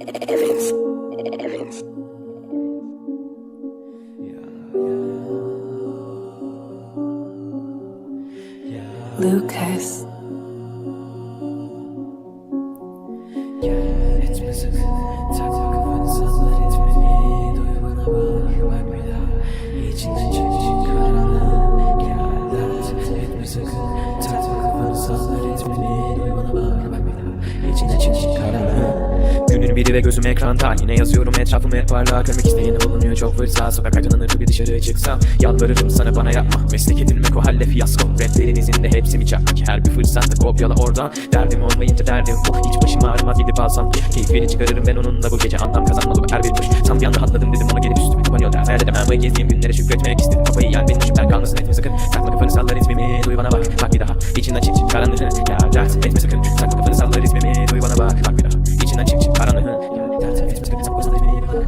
Evans. Evans. Lucas. Sakın Takma kafanı salla ritmini Günün biri ve gözüm ekranda Yine yazıyorum. Etrafım hep parlak Görmek isteyeni bulunuyor? Çok fırsa Sokak aydınlanır bir dışarı çıksam Yalvarırım sana bana yapma. Meslek edinmek o halle fiyasko. Raplerinizin de hepsi mi çak Her bir fırsatta kopyala oradan. Derdim olmayınca derdim bu. Hiç başım ağrımaz gidip alsam Keyfini çıkarırım ben onunla. Bu gece Anlam kazanmaz o her bir kuş. Tam bir anda atladım dedim ona gelip üstüme kapanıyor der Hayal edemem. Ve gezdiğim günlere şükretmek istedim. Kafayı yer benim. Düşümler kalmasın etme sakın. Takma kafanı sallar ismimi. Duy bana bak. Bak